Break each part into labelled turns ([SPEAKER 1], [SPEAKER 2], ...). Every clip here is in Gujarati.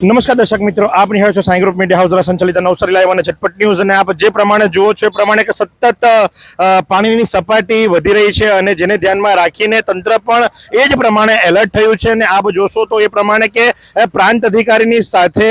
[SPEAKER 1] નમસ્કાર દર્શક મિત્રો, આપ નિહાળો છો સાંઈ ગ્રુપ મીડિયા હાઉસ દ્વારા સંચાલિત નવસારી લાઈવ અને ઝટપટ ન્યૂઝ અને આપ જે પ્રમાણે જુઓ છો એ પ્રમાણે કે સતત પાણીની સપાટી વધી રહી છે અને જેને ધ્યાનમાં રાખીને તંત્ર પણ એ જ પ્રમાણે એલર્ટ થયું છે અને આપ જોશો તો એ પ્રમાણે કે પ્રાંત અધિકારીની સાથે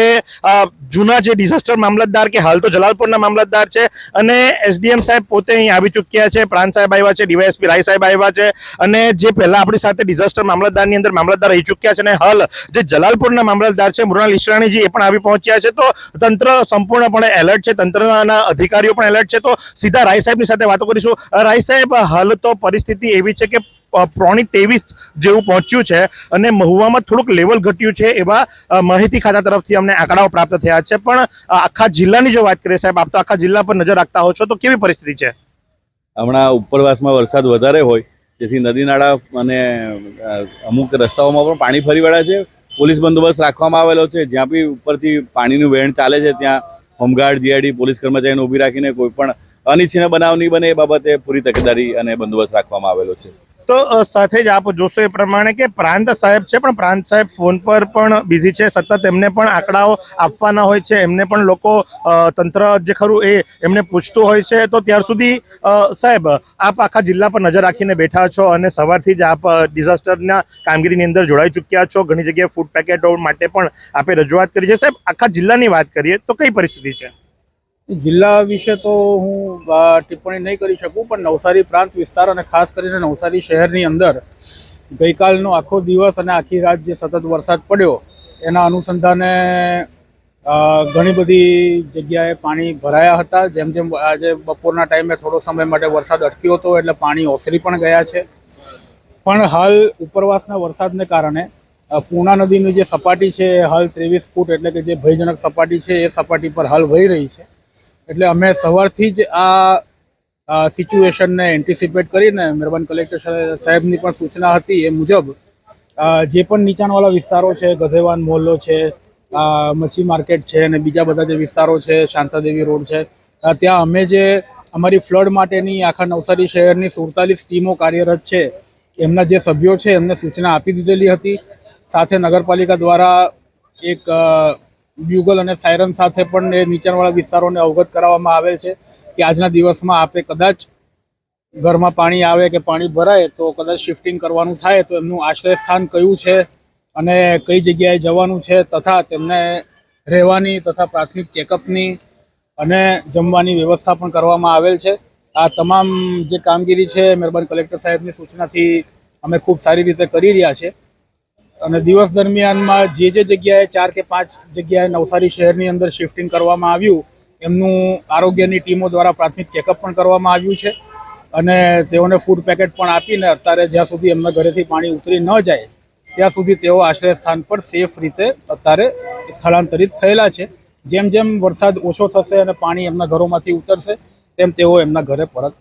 [SPEAKER 1] જૂના જે ડિઝાસ્ટર મામલતદાર કે હાલ તો જલાલપુરના મામલતદાર છે અને એસડીએમ સાહેબ પોતે અહીં આવી ચૂક્યા છે, પ્રાંત સાહેબ આવ્યા છે, ડીવાયએસપી રાય સાહેબ આવ્યા છે અને જે પહેલા આપણી સાથે ડિઝાસ્ટર મામલતદારની અંદર મામલતદાર રહી ચૂક્યા છે અને હાલ જે જલાલપુરના મામલતદાર છે મૃણાલ ઈશ્રાણીજી એ પણ આવી પહોંચ્યા છે. તો તંત્ર સંપૂર્ણપણે એલર્ટ છે. તંત્રના અધિકારીઓ પણ એલર્ટ છે. તો સીધા રાય સાહેબની સાથે વાતો કરીશું. રાય સાહેબ, હાલ તો પરિસ્થિતિ એવી છે કે પ્રોણી ત્રેવીસ જેવું પહોંચ્યું છે અને મહુવામાં થોડુંક લેવલ ઘટ્યું છે એવા માહિતી ખાતા તરફથી અમને આંકડાઓ પ્રાપ્ત થયા છે. પણ આખા જિલ્લાની જો વાત કરીએ સાહેબ, આપ તો આખા જિલ્લા પર નજર રાખતા હો છો, તો કેવી પરિસ્થિતિ છે?
[SPEAKER 2] હમણાં ઉપરવાસમાં વરસાદ વધારે હોય, જેથી નદી નાળા અને અમુક રસ્તાઓમાં પણ પાણી ફરી વળ્યા છે. પોલીસ બંદોબસ્ત રાખવામાં આવેલો છે. જ્યાં બી ઉપરથી પાણીનું વહેણ ચાલે છે, ત્યાં હોમગાર્ડ, જીઆઈડી, પોલીસ કર્મચારીને ઊભી રાખીને કોઈ પણ અનિચ્છનીય બનાવ નહીં બને એ બાબતે પૂરી તકેદારી અને બંદોબસ્ત રાખવામાં આવેલો છે.
[SPEAKER 1] તો સાથે જ આપ જોશો એ પ્રમાણે કે પ્રાંત સાહેબ છે, પણ પ્રાંત સાહેબ ફોન પર પણ બિઝી છે. સતત એમને પણ આંકડાઓ આપવાના હોય છે. એમને પણ લોકો તંત્ર જે ખરું એ એમને પૂછતું હોય છે. તો ત્યાર સુધી સાહેબ, આપ આખા જિલ્લા પર નજર રાખીને બેઠા છો અને સવારથી જ આપ ડિઝાસ્ટરના કામગીરીની અંદર જોડાઈ ચૂક્યા છો. ઘણી જગ્યાએ ફૂડ પેકેટો માટે પણ આપે રજૂઆત કરી છે. સાહેબ, આખા જિલ્લાની વાત કરીએ તો કઈ પરિસ્થિતિ છે?
[SPEAKER 3] જિલ્લા વિશે તો હું ટિપ્પણી નહીં કરી શકું, પણ નવસારી પ્રાંત વિસ્તાર અને ખાસ કરીને નવસારી શહેરની અંદર ગઈકાલનો આખો દિવસ અને આખી રાત જે સતત વરસાદ પડ્યો, એના અનુસંધાને ઘણી બધી જગ્યાએ પાણી ભરાયા હતા. જેમ જેમ આજે બપોરના ટાઈમે થોડો સમય માટે વરસાદ અટક્યો હતો, એટલે પાણી ઓસરી પણ ગયા છે. પણ હાલ ઉપરવાસના વરસાદને કારણે પૂર્ણા નદીની જે સપાટી છે, હાલ ત્રેવીસ ફૂટ એટલે કે જે ભયજનક સપાટી છે, એ સપાટી પર હાલ વહી રહી છે. એટલે અમે સવારથી જ આ સિચ્યુએશનને એન્ટિસિપેટ કરીને મહેરબાન કલેક્ટર સાહેબની પણ સૂચના હતી એ મુજબ જે પણ નીચાણવાળા વિસ્તારો છે, ગધેવાન મોહલ્લો છે મચ્છી માર્કેટ છે અને બીજા બધા જે વિસ્તારો છે, શાંતાદેવી રોડ છે ત્યાં અમે જે અમારી ફ્લડ માટેની આખા નવસારી શહેરની સુડતાલીસ ટીમો કાર્યરત છે, એમના જે સભ્યો છે એમને સૂચના આપી દીધેલી હતી. સાથે નગરપાલિકા દ્વારા એક બ્યુગલ અને સાયરન સાથે પણ એ નીચાણવાળા વિસ્તારોને અવગત કરાવવામાં આવેલ છે કે આજના દિવસમાં આપે કદાચ ઘરમાં પાણી આવે કે પાણી ભરાય તો કદાચ શિફ્ટિંગ કરવાનું થાય તો એમનું આશ્રય સ્થાન કયું છે અને કઈ જગ્યાએ જવાનું છે તથા તેમને રહેવાની તથા પ્રાથમિક ચેકઅપની અને જમવાની વ્યવસ્થા પણ કરવામાં આવેલ છે. આ તમામ જે કામગીરી છે મહેરબાન કલેક્ટર સાહેબની સૂચનાથી અમે ખૂબ સારી રીતે કરી રહ્યા છે. અને દિવસ દરમિયાનમાં જે જે જગ્યાએ ચાર કે પાંચ જગ્યાએ નવસારી શહેરની અંદર શિફ્ટિંગ કરવામાં આવ્યું, એમનું આરોગ્યની ટીમો દ્વારા પ્રાથમિક ચેકઅપ પણ કરવામાં આવ્યું છે. અને તેઓને ફૂડ પેકેટ પણ આપીને અત્યારે જ્યાં સુધી એમના ઘરેથી પાણી ઉતરી ન જાય, ત્યાં સુધી તેઓ આશ્રય સ્થાન પર સેફ રીતે અત્યારે સ્થળાંતરિત થયેલા છે. જેમ જેમ વરસાદ ઓછો થશે અને પાણી એમના ઘરોમાંથી ઉતરશે, તેમ તેઓ એમના ઘરે પરત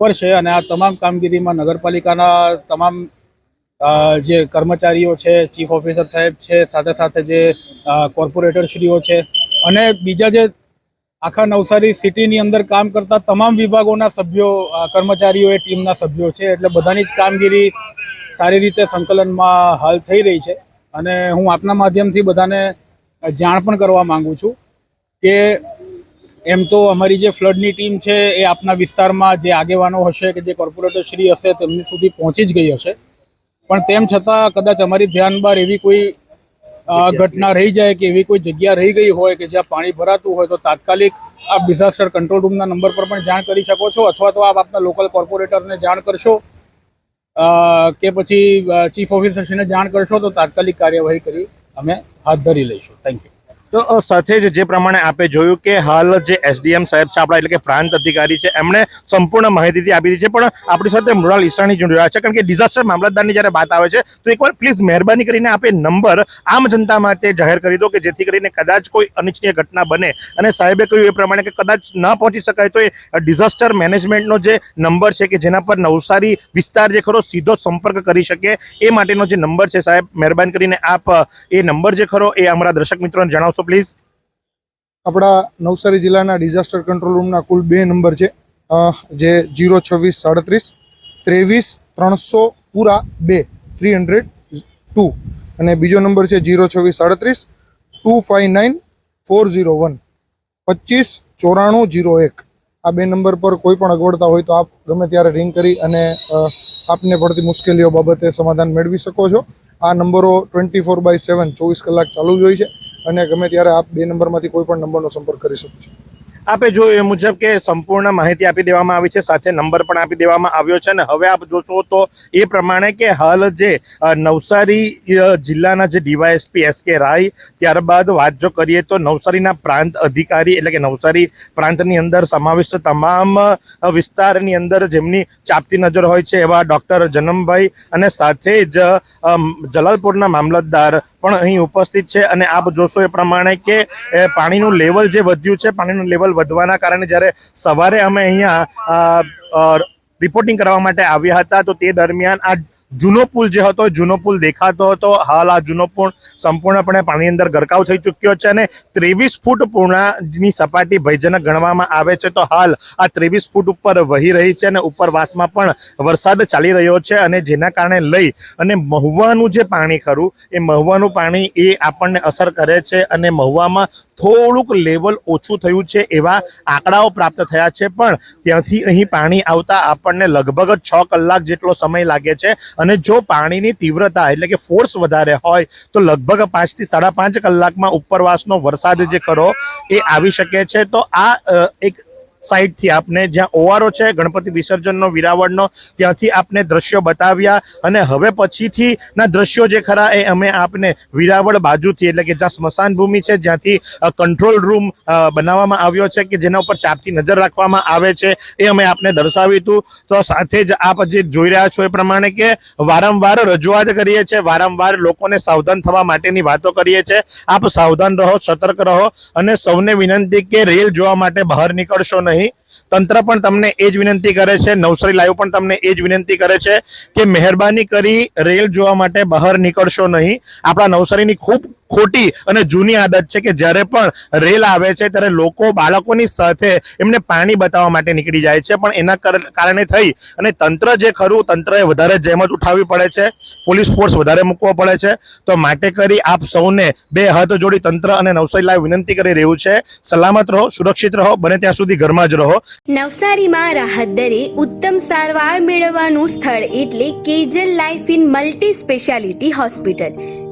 [SPEAKER 3] ફરશે. અને આ તમામ કામગીરીમાં નગરપાલિકાના તમામ જે કર્મચારીઓ છે ચીફ ઓફિસર સાહેબ છે, સાથે સાથે જે કોર્પોરેટરશ્રીઓ છે અને બીજા જે આખા નવસારી સિટીની અંદર કામ કરતા તમામ વિભાગોના સભ્યો કર્મચારીઓ એ ટીમના સભ્યો છે. એટલે બધાની જ કામગીરી સારી રીતે સંકલનમાં હાલ થઈ રહી છે. અને હું આપના માધ્યમથી બધાને જાણ પણ કરવા માંગુ છું કે એમ તો અમારી જે ફ્લડની ટીમ છે એ આપના વિસ્તારમાં જે આગેવાનો હશે કે જે કોર્પોરેટરશ્રી હશે, તેમની સુધી પહોંચી જ ગઈ હશે. પણ તેમ છતાં કદાચ અમારી ધ્યાન બહાર એવી કોઈ ઘટના રહી જાય કે એવી કોઈ જગ્યા રહી ગઈ હોય કે જ્યાં પાણી ભરાતું હોય તો તાત્કાલિક આપ ડિઝાસ્ટર કંટ્રોલ રૂમના નંબર પર પણ જાણ કરી શકો છો અથવા તો આપ આપના લોકલ કોર્પોરેટરને જાણ કરશો કે પછી ચીફ ઓફિસરશ્રીને જાણ કરશો તો તાત્કાલિક કાર્યવાહી કરી અમે હાથ ધરી લઈશું. થેન્ક યુ
[SPEAKER 1] તો સાથે જ જે પ્રમાણે આપે જોયું કે હાલ જે એસડીએમ સાહેબ છે, આપણા એટલે કે પ્રાંત અધિકારી છે, એમણે સંપૂર્ણ માહિતી આપી દીધી છે, પણ આપણી સાથે મૃણાલ ઈસરાણી જોડી રહ્યા છે, કારણ કે ડિઝાસ્ટર મામલતદારની જ્યારે વાત આવે છે, તો એકવાર પ્લીઝ મહેરબાની કરીને આપે નંબર આમ જનતા માટે જાહેર કરી દો કે જેથી કરીને કદાચ કોઈ અનિચ્છનીય ઘટના બને. અને સાહેબે કહ્યું એ પ્રમાણે કે કદાચ ન પહોંચી શકાય તો એ ડિઝાસ્ટર મેનેજમેન્ટનો જે નંબર છે કે જેના પર નવસારી વિસ્તાર જે ખરો સીધો સંપર્ક કરી શકે, એ માટેનો જે નંબર છે સાહેબ, મહેરબાની કરીને આપ એ નંબર જે ખરો એ અમારા દર્શક મિત્રોને જણાવશો. પ્લીઝ.
[SPEAKER 4] આપણા નવસારી જિલ્લાના ડિઝાસ્ટર કંટ્રોલ રૂમના કુલ બે નંબર છે. જે જીરો છવ્વીસ સાડત્રીસ ત્રેવીસ ત્રણસો પૂરા બે, થ્રી હંડ્રેડ ટુ. અને બીજો નંબર છે જીરો છવ્વીસ સાડત્રીસ two five nine four zero one. પચીસ ચોરાણું જીરો એક. આ બે નંબર પર કોઈ પણ અગવડતા હોય તો આપ ગમે ત્યારે રિંગ કરી અને આપને પડતી મુશ્કેલીઓ બાબતે સમાધાન મેળવી શકો છો. આ નંબરો ટ્વેન્ટી ફોર બાય સેવન ચોવીસ કલાક ચાલુ જ હોય છે. અને ગમે ત્યારે આપ બે નંબરમાંથી કોઈ પણ નંબરનો સંપર્ક કરી શકો છો.
[SPEAKER 1] આપે જોયું એ મુજબ કે સંપૂર્ણ માહિતી આપી દેવામાં આવી છે, સાથે નંબર પણ આપી દેવામાં આવ્યો છે અને હવે આપ જોશો તો એ પ્રમાણે કે હાલ જે નવસારી જિલ્લાના જે ડીવાયએસપી એસ કે રાય, ત્યારબાદ વાત જો કરીએ તો નવસારીના પ્રાંત અધિકારી એટલે કે નવસારી પ્રાંતની અંદર સમાવિષ્ટ તમામ વિસ્તારની અંદર જેમની ચાપતી નજર હોય છે એવા ડૉક્ટર જનમભાઈ અને સાથે જ જલાલપુરના મામલતદાર પણ અહીં ઉપસ્થિત છે અને આપ જોશો એ પ્રમાણે કે પાણીનું લેવલ જે વધ્યું છે, પાણીનું લેવલ વધવાના કારણે જ્યારે સવારે અમે અહીંયા રિપોર્ટિંગ કરવા માટે આવ્યા હતા, તો તે દરમિયાન આ જૂનો પુલ જે હતો, જૂનો પુલ દેખાતો હતો. હાલ આ જૂનો પુલ સંપૂર્ણપણે પાણી અંદર ગરકાવ થઈ ચૂક્યો છે અને ત્રેવીસ ફૂટ પૂર્ણાની સપાટી ભયજનક ગણવામાં આવે છે. તો હાલ આ ત્રેવીસ ફૂટ ઉપર વહી રહી છે અને ઉપરવાસમાં પણ વરસાદ ચાલી રહ્યો છે અને જેના કારણે લઈ અને મહુવાનું જે પાણી ખરું, એ મહુવાનું પાણી એ આપણને અસર કરે છે અને મહુવામાં થોડુંક લેવલ ઓછું થયું છે એવા આંકડાઓ પ્રાપ્ત થયા છે. પણ ત્યાંથી અહીં પાણી આવતા આપણને લગભગ છ કલાક જેટલો સમય લાગે છે જો પાણીની તીવ્રતા એટલે કે ફોર્સ વધારે હોય, તો લગભગ પાંચથી સાડા પાંચ કલાકમાં ઉપરવાસનો વરસાદ જે કરો એ આવી શકે છે. તો આ એક સાઈડથી આપને જ્યાં ઓવારો છે, ગણપતિ વિસર્જનનો, વિરાવળનો, ત્યાંથી આપને દ્રશ્યો બતાવ્યા અને હવે પછીથી ના દ્રશ્યો જે ખરા એ અમે આપને વિરાવળ બાજુથી એટલે કે જ્યાં સ્મશાન ભૂમિ છે, જ્યાંથી કંટ્રોલ રૂમ બનાવવામાં આવ્યો છે કે જેના ઉપર ચાપતી નજર રાખવામાં આવે છે એ અમે આપને દર્શાવ્યું હતું તો સાથે જ આપ જે જોઈ રહ્યા છો એ પ્રમાણે કે વારંવાર રજૂઆત કરીએ છીએ, વારંવાર લોકોને સાવધાન થવા માટેની વાતો કરીએ છીએ. આપ સાવધાન રહો, સતર્ક રહો અને સૌને વિનંતી કે રેલ જોવા માટે બહાર નીકળશો નહીં. તંત્ર પણ તમને એ જ વિનંતી કરે છે, નવસારી લાઈવ પણ તમને એ જ વિનંતી કરે છે કે મહેરબાની કરી રેલ જોવા માટે બહાર નીકળશો નહીં. આપણા નવસારીની ખૂબ ખોટી અને જૂની આદત છે કે જ્યારે પણ રેલ આવે છે, ત્યારે લોકો બાળકોની સાથે એમને પાણી બતાવવા માટે નીકળી જાય છે. પણ એના કારણે થઈ અને તંત્ર જે ખરું, તંત્રએ વધારે જહેમત ઉઠાવવી પડે છે. પોલીસ ફોર્સ વધારે મૂકવો પડે છે. તો માટે કરી આપ સૌને બે હાથ જોડી તંત્ર અને નવસારી વિનંતી કરી રહ્યું છે. સલામત રહો, સુરક્ષિત રહો, બને ત્યાં સુધી ઘરમાં જ રહો.
[SPEAKER 5] નવસારીમાં રાહત દરે ઉત્તમ સારવાર મેળવવાનું સ્થળ એટલે Kejal life in multi speciality hospital.